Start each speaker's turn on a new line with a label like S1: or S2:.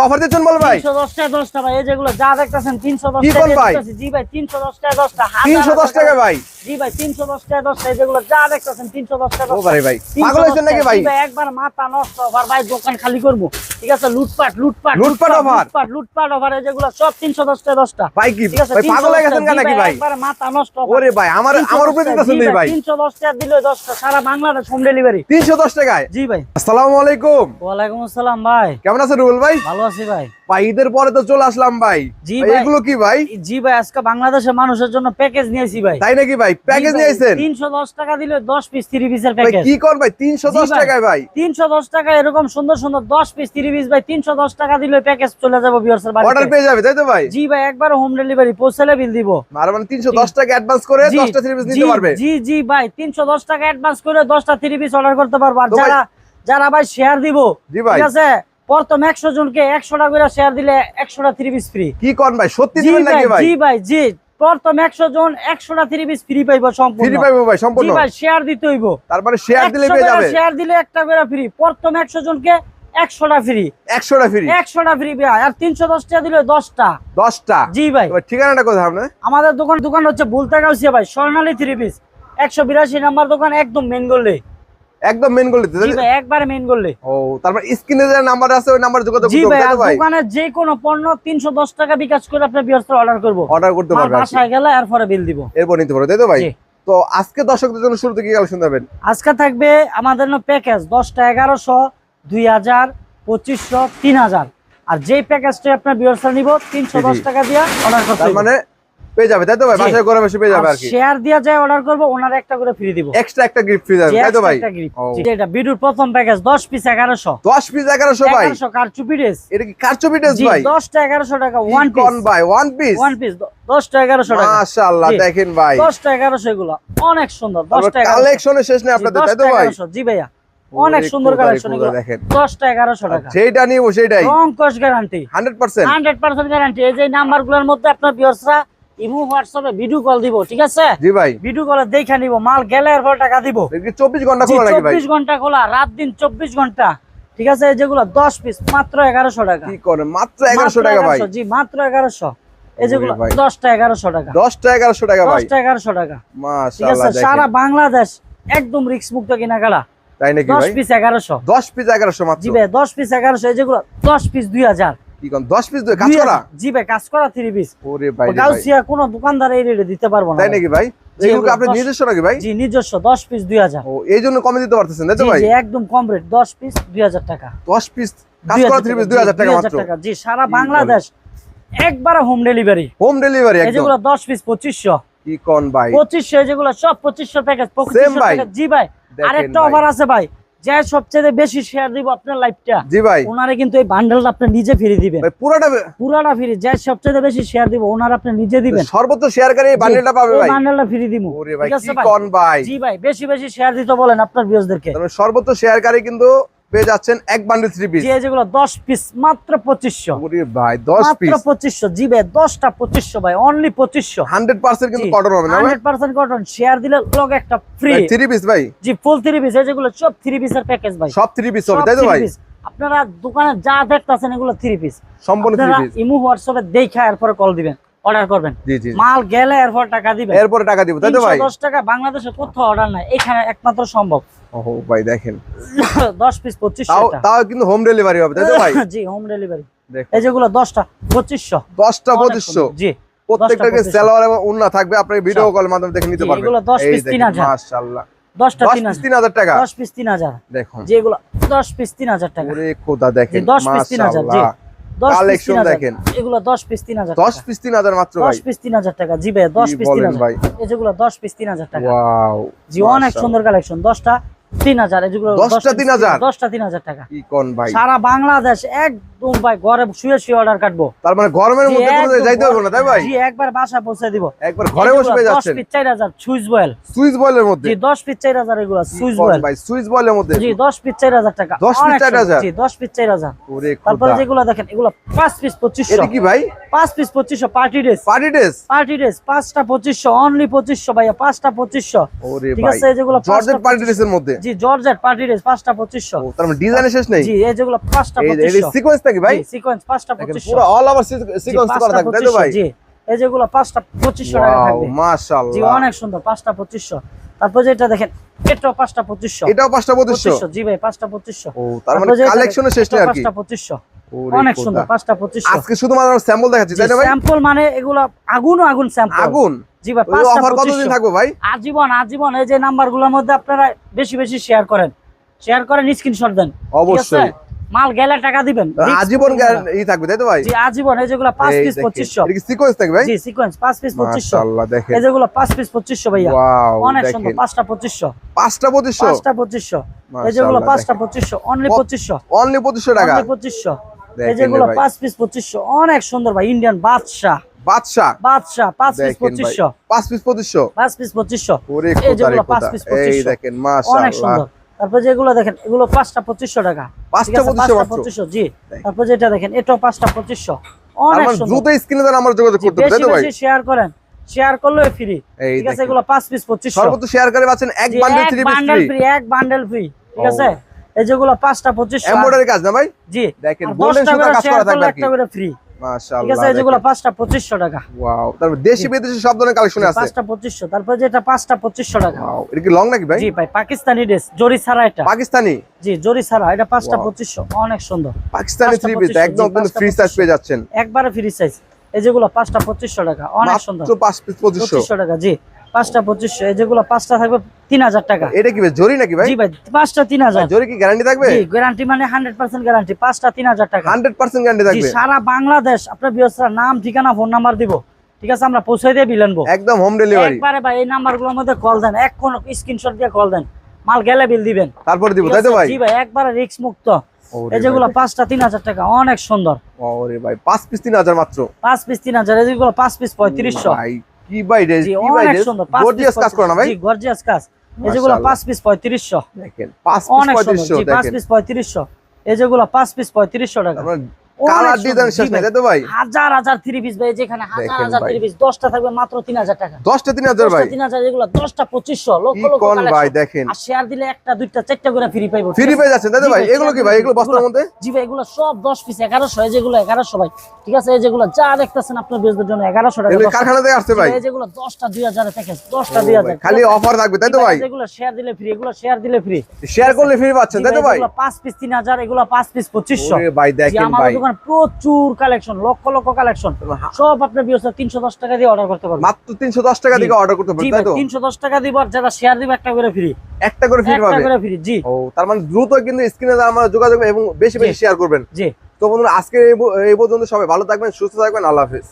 S1: Offer দিচ্ছেন বল ভাই
S2: তিনশো দশ টাকা ভাই এই যেগুলো যা দেখতেছেন তিনশো দশ
S1: কি
S2: টাকা
S1: ভাই?
S2: জি ভাই তিনশো দশ টাকা দশটা হাজার
S1: তিনশো দশ
S2: হাজার
S1: টাকা ভাই
S2: জি ভাই তিনশো দশ টাকা দশটা এই যেগুলো যা দেখতেছেন তিনশো দশ টাকা
S1: ও ভাই ভাই পাগল হয়েছেন নাকি ভাই
S2: জি একবার মাথা নষ্ট আবার ভাই দোকান খালি করব ঠিক আছে লুটপাট লুটপাট
S1: লুটপাট offer?
S2: লুটপাট লুটপাট অফার এই যেগুলো সব তিনশো দশ টাকা দশটা
S1: ভাই কি
S2: ঠিক আছে
S1: ভাই পাগল হয়ে গেছেন নাকি ভাই
S2: একবার মাথা নষ্ট।
S1: ওরে ভাই আমার আমার উপরে দিতেছেন ভাই
S2: তিনশো দশ টাকা দিলে দশটা সারা বাংলাদেশ হোম ডেলিভারি
S1: তিনশো দশ টাকায়
S2: জি ভাই
S1: আসসালামু আলাইকুম
S2: ওয়ালাইকুম আসসালাম ভাই
S1: কেমন আছেন রুবেল ভাই
S2: ভালো আছি ভাই।
S1: ভাই ঈদের পরে তো চলে আসলাম ভাই।
S2: জি।
S1: এগুলো কি ভাই?
S2: জি ভাই আজকে বাংলাদেশের মানুষের জন্য প্যাকেজ নিয়েছি ভাই।
S1: তাই নাকি ভাই? প্যাকেজ নিয়ে আইছেন
S2: তিনশো দশ টাকা দিলে দশ পিস থ্রি পিসের
S1: ভাই
S2: প্যাকেজ
S1: কি কর ভাই? তিনশো
S2: জি
S1: দশ
S2: ভাই।
S1: টাকায় ভাই।
S2: তিনশো দশ টাকা এরকম সুন্দর সুন্দর দশ পিস থ্রি পিস ভাই তিনশো দশ টাকা দিলে প্যাকেজ চলে যাব
S1: অর্ডার
S2: বাড়িতে।
S1: পেয়ে যাবে তাই তো ভাই?
S2: জি ভাই একবার হোম ডেলিভারি পৌঁছালে বিল দিব।
S1: আর মানে তিনশো দশ টাকা অ্যাডভান্স করে
S2: জি,
S1: দশটা থ্রি পিস
S2: জি,
S1: নিতে পারবে?
S2: জি জি ভাই তিনশো দশ টাকা অ্যাডভান্স করে দশটা থ্রি পিস অর্ডার করতে পারব। আর যারা যারা ভাই শেয়ার দিব ঠিক আছে? প্রথম একশো জনকে একশো টাকা করে শেয়ার দিলে একশোটা থ্রি পিস ফ্রি
S1: কি কর ভাই? সত্যি
S2: জি ভাই জি প্রথম একশো জন একশোটা থ্রি পিস ফ্রি পাইবো
S1: ফ্রি পাইবো ভাই সম্পূর্ণ।
S2: ভাই শেয়ার দিতে হইব।
S1: তারপরে শেয়ার দিলে পেয়ে যাবে
S2: শেয়ার দিলে একটা করে ফ্রি প্রথম একশো জনকে একশোটা ফ্রি
S1: একশোটা ফ্রি
S2: একশোটা ফ্রি ভাই আর তিনশো দশটা দিলে দশটা।
S1: দশটা?
S2: জি ভাই।
S1: ঠিকানাটা কোথায় আপনার?
S2: আমাদের দোকান দোকান হচ্ছে বুলতা গাউসিয়া ভাই স্বর্ণালী থ্রি পিস একশো বিরাশি নাম্বার দোকান একদম মেন
S1: একদম মেন গলিতে
S2: জি ভাই একবারে মেন করলে
S1: ও তারপর স্ক্রিনে যে নাম্বার আছে ওই নাম্বার যোগাযোগ করতে
S2: আর
S1: তো ভাই?
S2: দোকানের যে কোনো পণ্য তিনশো দশ টাকা বিকাশ করে আপনার বিয়ার্স অর্ডার করব।
S1: অর্ডার করতে
S2: মাল
S1: পারবে আর
S2: বাসায় গেলে এরপরে বিল দিব।
S1: এরপর নিতে পারবে তাই তো ভাই? তো আজকে দর্শকদের জন্য শুরুতে কি কালেকশন দেবেন
S2: আজকে থাকবে আমাদের প্যাকেজ দশটা এগারোশো দুই হাজার পঁচিশশো তিন হাজার। আর যেই প্যাকেজটা আপনার বিয়র্সা নিব তিনশো
S1: জি,
S2: দশ
S1: জি।
S2: টাকা দিয়ে অর্ডার করতে
S1: মানে পেয়ে যাবে তাই তো ভাই? বাসায় ঘরে বসে পেয়ে যাবে আর কি।
S2: শেয়ার দিয়ে যায় অর্ডার করব ওনার একটা করে ফ্রি দিব।
S1: এক্সট্রা একটা গিফট ফ্রি যাবে তাই তো ভাই?
S2: একটা gift।
S1: ও।
S2: জি, এটা বিডুর প্রথম প্যাকেজ দশ পিস এগারোশো।
S1: 10 পিস 1100 ভাই?
S2: এগারোশো কারচুপি ড্রেস
S1: এটা কি কারচুপি ড্রেস
S2: জি
S1: ভাই?
S2: দশটা এগারোশো টাকা ওয়ান
S1: কোন
S2: পিস
S1: ভাই ওয়ান পিস
S2: ওয়ান টাকা।
S1: মাশাআল্লাহ দেখেন ভাই।
S2: এগুলো অনেক সুন্দর
S1: তারপর
S2: দশটা এগারোশো।
S1: কালেকশনের শেষ নেই আপনাদের তাই তো ভাই?
S2: জি ভাইয়া। অনেক সুন্দর কালেকশন এগুলো।
S1: দেখেন।
S2: টাকা।
S1: যেটা নিব সেটাই
S2: রং কস গ্যারান্টি
S1: 100%
S2: হান্ড্রেড পার্সেন্ট গ্যারান্টি এই যে নাম্বারগুলোর মধ্যে আপনার বিয়সরা ইমো হোয়াটসঅ্যাপে ভিডিও কল দিব ঠিক আছে?
S1: জি ভাই।
S2: ভিডিও কলে দেখে নিব মাল গেলে এরপর টাকা দিব।
S1: 24 ঘণ্টা খোলা নাকি ভাই?
S2: চব্বিশ ঘণ্টা খোলা রাত দিন চব্বিশ ঘণ্টা। ঠিক আছে এই যেগুলো দশ পিস মাত্র এগারোশো টাকা।
S1: কি করে মাত্র 1100 টাকা ভাই।
S2: জি মাত্র এগারোশো। এই যেগুলো এগারোশো টাকা।
S1: 10 টা 1100 টাকা ভাই।
S2: এগারোশো টাকা। ঠিক আছে সারা বাংলাদেশ একদম রিক্স মুক্ত কেনাকাটা।
S1: তাই নাকি
S2: দশ পিস এগারোশো।
S1: 10 পিস 1100 মাত্র।
S2: জি ভাই দশ পিস এগারোশো এই যেগুলো দশ পিস দুই হাজার।
S1: কি কোন 10 পিস কাজ করা
S2: জি ভাই কাজ করা থ্রি পিস
S1: ওরে ভাই
S2: গাউসিয়া কোনো দোকানদার এই রেটে দিতে পারব না
S1: তাই নাকি ভাই? আপনি নিজস্ব নাকি ভাই?
S2: জি নিজস্ব দশ পিস
S1: ও এই জন্য কমে দিতে পারতেছেন তাই তো ভাই?
S2: জি একদম কম রেট দশ পিস দুই হাজার টাকা।
S1: 10 পিস কাজ
S2: 2000
S1: করা থ্রি পিস 2000 টাকা
S2: 2000 টাকা। জি সারা বাংলাদেশ একবারে হোম ডেলিভারি
S1: হোম ডেলিভারি একদম।
S2: পিস পঁচিশশো।
S1: কি কোন ভাই?
S2: পঁচিশশো যেগুলো সব পঁচিশশো প্যাকেজ জি ভাই আরেকটা। অফার আছে ভাই। যে সবচেয়ে বেশি শেয়ার দিব আপনার
S1: জি ভাই।
S2: ওনারে কিন্তু এই বান্ডেলটা আপনি নিজে ফিরে দিবেন।
S1: পুরোটা
S2: পুরাটা ফিরে যে সবচেয়ে বেশি শেয়ার দিব ওনার আপনি নিজে দিবেন।
S1: সর্বোচ্চ শেয়ারকারী এই বান্ডেলটা পাবে ভাই।
S2: বান্ডেলটা ফিরে দিব
S1: ওরে ভাই কি কোন ভাই?
S2: জি ভাই বেশি বেশি শেয়ার দিতে বলেন আপনার
S1: মানে সর্বোচ্চ শেয়ারকারী কিন্তু পেয়ে যাচ্ছেন এক বান্ডেল থ্রি পিস
S2: যেগুলো দশ পিস মাত্র পঁচিশশো।
S1: ভাই 10
S2: মাত্র
S1: পিস
S2: পঁচিশশো জি ভাই দশটা পঁচিশশো ভাই অনলি পঁচিশশো।
S1: 100% কিন্তু কটন হবে না
S2: হান্ড্রেড পার্সেন্ট কটন শেয়ার দিলে লগ একটা ফ্রি
S1: থ্রি পিস ভাই।
S2: জি ফুল থ্রি পিস যেগুলো সব থ্রি পিসের প্যাকেজ ভাই।
S1: সব থ্রি পিস হবে তাই তো ভাই?
S2: আপনারা দোকানে যা দেখতেছেন এগুলো থ্রি পিস
S1: সম্পূর্ণ থ্রি পিস
S2: ইমু হোয়াটসঅ্যাপে দেখা এরপরে কল দিবেন অর্ডার করবেন।
S1: জি জি
S2: মাল গেলে এরপর টাকা দিবেন।
S1: এরপরে টাকা দিব তাই তো ভাই?
S2: দশ টাকা বাংলাদেশে কোথাও অর্ডার নাই এখানে একমাত্র সম্ভব।
S1: ওহো ভাই দেখেন।
S2: পিস পঁচিশশো
S1: তাও তাও কিন্তু হোম ডেলিভারি হবে তাই তো ভাই?
S2: জি হোম ডেলিভারি এই যেগুলো দশটা পঁচিশশো।
S1: 10টা 2500
S2: জি
S1: প্রত্যেকটাকে
S2: 2500
S1: এবং উন্না থাকবে? আপনি ভিডিও
S2: সব।
S1: মাধ্যমে দেখে নিতে পারবেন।
S2: এগুলো 10
S1: এই
S2: 3000
S1: মাশাআল্লাহ।
S2: দশটা
S1: 10
S2: তিন হাজার।
S1: 3000 টাকা।
S2: দশ পিস তিন হাজার।
S1: দেখুন।
S2: যেগুলো দশ পিস তিন হাজার টাকা।
S1: ওরে খোদা দেখেন
S2: জি, 10 piece 3000 জি। পিস হাজার।
S1: দেখেন।
S2: এগুলো দশ পিস তিন হাজার
S1: 10 পিস 3000 মাত্র ভাই।
S2: দশ পিস তিন হাজার টাকা। জি ভাই দশ
S1: কি
S2: পিস তিন
S1: বলেন
S2: হাজার।
S1: ভাই?
S2: এই যেগুলো দশ পিস তিন হাজার টাকা।
S1: ওয়াও
S2: জি অনেক সুন্দর কালেকশন দশটা তিন হাজার এগুলো যেগুলো
S1: 10টা
S2: দশটা
S1: 3000
S2: দশটা তিন হাজার টাকা।
S1: কি কোন ভাই?
S2: সারা বাংলাদেশ একদম ভাই ঘরে শুয়ে শুয়ে অর্ডার কাটবো।
S1: তার মানে গরমের মধ্যে
S2: একদম
S1: যাইতে হবে না তাই ভাই?
S2: জি একবার বাসা পৌঁছে দিব।
S1: একবার ঘরে বসে পেয়ে যাচ্ছেন
S2: দশ পিস চার হাজার সুইচ বয়েল।
S1: সুইচ বয়েলের মধ্যে?
S2: জি দশ পিস চার হাজার এগুলো সুইচ বয়েল।
S1: ভাই সুইচ বয়েলের মধ্যে।
S2: জি দশ পিস চার হাজার টাকা।
S1: 10 piece 4000
S2: জি দশ পিস চার হাজার।
S1: ওরে
S2: তারপরে
S1: খোদা
S2: যেগুলো দেখেন এগুলো পাঁচ পিস পঁচিশশো।
S1: এটা কি ভাই?
S2: পাঁচ পিস পঁচিশশো party dress
S1: party dress
S2: party dress পাঁচটা পঁচিশশো অনলি পঁচিশশো ভাইয়া পাঁচটা পঁচিশশো।
S1: ওরে
S2: ঠিক আছে যেগুলো
S1: জর্জেট পার্টি ড্রেসের মধ্যে?
S2: জি জর্জেট পার্টি ড্রেস পাঁচটা পঁচিশশো।
S1: ও তার মানে ডিজাইনের শেষ নেই?
S2: জি এই যেগুলো পাঁচটা
S1: এই এই সিকোয়েন্স নাকি ভাই?
S2: সিকোয়েন্স পাঁচটা
S1: দেখেন
S2: পঁচিশশো।
S1: পুরো অল ওভার সিকোয়েন্স করা থাকবে তাই তো ভাই?
S2: জি। এই যেগুলো পাঁচটা টাকা থাকবে। জি অনেক সুন্দর পাঁচটা তারপর যেটা দেখেন এটাও পাঁচটা
S1: এটাও পাঁচটা
S2: জি ভাই পাঁচটা
S1: ও তার মানে কালেকশনের শেষ নেই আর কি?
S2: পাঁচটা অনেক সুন্দর পাঁচটা
S1: আজকে শুধুমাত্র স্যাম্পল দেখাচ্ছি তাই না ভাই?
S2: স্যাম্পল মানে এগুলো আগুন আগুন স্যাম্পল
S1: আগুন?
S2: জি ভাই পাঁচটা
S1: অফার কতদিন থাকবে ভাই?
S2: আজীবন আজীবন এই যে নাম্বারগুলোর মধ্যে আপনারা বেশি বেশি শেয়ার করেন। শেয়ার করেন স্ক্রিনশট দেন
S1: অবশ্যই।
S2: মাল গেলে টাকা দিবেন।
S1: আজীবন ই থাকবে তাই তো ভাই?
S2: জি আজীবন এই যেগুলো পাঁচ পিস
S1: দেখেন।
S2: পঁচিশশো।
S1: এটা কি সিকোয়েন্স থাকবে ভাই?
S2: জি সিকোয়েন্স পাঁচ পিস পঁচিশশো।
S1: মাশাআল্লাহ দেখেন।
S2: এই যেগুলো পাঁচ পিস পঁচিশশো ভাইয়া।
S1: ওয়াও
S2: অনেক সুন্দর
S1: দেখেন
S2: পাঁচটা পঁচিশশো।
S1: পাঁচটা পঁচিশশো?
S2: পাঁচটা পঁচিশশো। এই যেগুলো
S1: মাশাআল্লাহ,
S2: পাঁচটা
S1: দেখেন।
S2: পঁচিশশো অনলি
S1: কত-
S2: পঁচিশশো।
S1: অনলি পঁচিশশো টাকা?
S2: অনলি পঁচিশশো। এই
S1: দেখেন
S2: যেগুলো
S1: রে ভাই।
S2: পাঁচ পিস পঁচিশশো অনেক সুন্দর ভাই ইন্ডিয়ান বাদশাহ?
S1: বাদশা
S2: বাদশাহ পাঁচ পিস
S1: দেখেন ভাই।
S2: পঁচিশশো।
S1: পাঁচ পিস পঁচিশশো?
S2: পাঁচ পিস পঁচিশশো।
S1: ওরে
S2: এই
S1: খোদা রে খোদা। এই দেখেন
S2: অনেক সুন্দর। তারপর যেগুলো দেখেন এগুলো পাঁচটা পঁচিশশো টাকা।
S1: পাঁচটা পঁচিশশো
S2: জি। তারপর যেটা দেখেন এটাও পাঁচটা পঁচিশশো। অনেক
S1: দ্রুত স্ক্রিনে দ্বারা আমার যোগাযোগ করতে হবে
S2: শেয়ার করেন। শেয়ার ফ্রি ঠিক আছে
S1: দেখেন।
S2: এগুলো পাঁচ পিস
S1: সর্বোচ্চ শেয়ার করে এক বান্ডেল
S2: এক
S1: পিস ফ্রি
S2: এক বান্ডেল ফ্রি ঠিক আছে? এই যেগুলো
S1: এমব্রয়ডারি কাজ না ভাই?
S2: জি।
S1: দেখেন গোল্ডেন
S2: দশটা
S1: কাজ করা থাকবে আর কি।
S2: একটা ফ্রি ঠিক আছে যেগুলো পাঁচটা পঁচিশশো টাকা।
S1: ওয়াও তারপর দেশি বিদেশি সব ধরনের কালেকশন আছে?
S2: পাঁচটা পঁচিশশো তারপর যেটা পাঁচটা পঁচিশশো টাকা।
S1: এটা কি লং নাকি ভাই?
S2: জি ভাই পাকিস্তানি ড্রেস জরি ছাড়া এটা।
S1: পাকিস্তানি?
S2: জি জরি ছাড়া এটা পাঁচটা পঁচিশশো অনেক সুন্দর।
S1: পাকিস্তানি থ্রি পিস একদম ফ্রি সাইজ। পেয়ে যাচ্ছেন।
S2: একবারে ফ্রি সাইজ এই যেগুলো পাঁচটা পঁচিশশো টাকা অনেক সুন্দর।
S1: পাঁচ পিস পঁচিশশো
S2: টাকা জি। পাঁচটা পঁচিশশো যেগুলো পাঁচটা থাকবে তিন হাজার টাকা।
S1: এটা কি জরি নাকি ভাই?
S2: জি ভাই পাঁচটা তিন হাজার।
S1: জরি কি গ্যারান্টি থাকবে?
S2: গ্যারান্টি মানে হান্ড্রেড পার্সেন্ট গ্যারান্টি পাঁচটা তিন হাজার টাকা।
S1: হান্ড্রেড পার্সেন্ট গ্যারান্টি থাকবে?
S2: সারা বাংলাদেশ আপনার বিয়সরা নাম ঠিকানা ফোন নাম্বার দিব। ঠিক আছে আমরা পৌঁছে দিয়ে
S1: একদম হোম ডেলিভারি
S2: একবারে ভাই এই নাম্বারগুলোর মধ্যে কল দেন এক কোন স্ক্রিনশট দিয়ে কল দেন। মাল গেলে বিল দিবেন।
S1: তারপরে দিব তাই তো ভাই?
S2: জি ভাই একবারে রিস্ক মুক্ত। এই যেগুলো পাঁচটা তিন হাজার টাকা অনেক সুন্দর।
S1: ওরে ভাই পাঁচ পিস তিন হাজার মাত্র।
S2: পাঁচ পিস তিন হাজার এই যেগুলো পাঁচ পিস পঁয়ত্রিশশো।
S1: কি ভাই রে কি ভাই রে? গর্জিয়াস কাজ করে না ভাই?
S2: জি গর্জিয়াস কাজ। এই যেগুলো
S1: মাশাআল্লাহ।
S2: পাঁচ পিস পঁয়ত্রিশশো।
S1: দেখেন 5 পিস
S2: অনেক সুন্দর।
S1: পঁয়ত্রিশশো
S2: জি পাঁচ পিস পঁয়ত্রিশশো। এই যেগুলো পাঁচ পিস পঁয়ত্রিশশো টাকা।
S1: আপনার
S2: অনেক
S1: কালার ডিজাইন শেষ নাই তো ভাই?
S2: হাজার হাজার থ্রি পিস ভাই যেখানে হাজার হাজার। থ্রি পিস দশটা থাকবে মাত্র তিন হাজার টাকা।
S1: দশটা তিন হাজার ভাই।
S2: দশটা তিন হাজার এগুলো দশটা পঁচিশশো লক্ষ লক্ষ
S1: কোন ভাই দেখেন।
S2: আর শেয়ার দিলে একটা দুইটা চারটা করে ফ্রি পাইবো
S1: ফ্রি যাচ্ছেন তাই ভাই? এগুলো কি ভাই? এগুলো বস্তার মধ্যে?
S2: জি ভাই এগুলো সব দশ পিস এগারোশো এই যেগুলো এগারোশো ভাই ঠিক আছে? এই যেগুলো যা দেখতেছেন আপনার বেজদের জন্য এগারোশো টাকা
S1: এগুলো কারখানা থেকে আসছে ভাই।
S2: এই যেগুলো দশটা দুই হাজারে থেকে দশটা
S1: ও
S2: দুই
S1: ভাই,
S2: হাজার
S1: খালি অফার থাকবে তাই তো ভাই
S2: যেগুলো শেয়ার দিলে ফ্রি এগুলো শেয়ার দিলে ফ্রি
S1: শেয়ার করলে ফ্রি পাচ্ছেন তাই তো ভাই
S2: পাঁচ পিস তিন হাজার এগুলো পাঁচ পিস পঁচিশশো।
S1: ওরে ভাই দেখেন ভাই।
S2: দোকানে প্রচুর কালেকশন লক্ষ লক্ষ কালেকশন সব আপনার বিয়ে তিনশো দশ টাকা দিয়ে অর্ডার করতে পারবেন।
S1: মাত্র তিনশো দশ টাকা দিয়ে অর্ডার করতে পারবেন
S2: তিনশো দশ টাকা দিব আর যারা শেয়ার দিবে একটা করে ফ্রি
S1: একটা করে ফ্রি পাবে?
S2: করে ফ্রি জি।
S1: ও তার মানে দ্রুত কিন্তু স্ক্রিনে আমরা যোগাযোগ এবং বেশি বেশি শেয়ার করবেন।
S2: জি।
S1: তো বন্ধুরা আজকে এই পর্যন্ত সবাই ভালো থাকবেন সুস্থ থাকবেন আল্লাহ হাফিজ।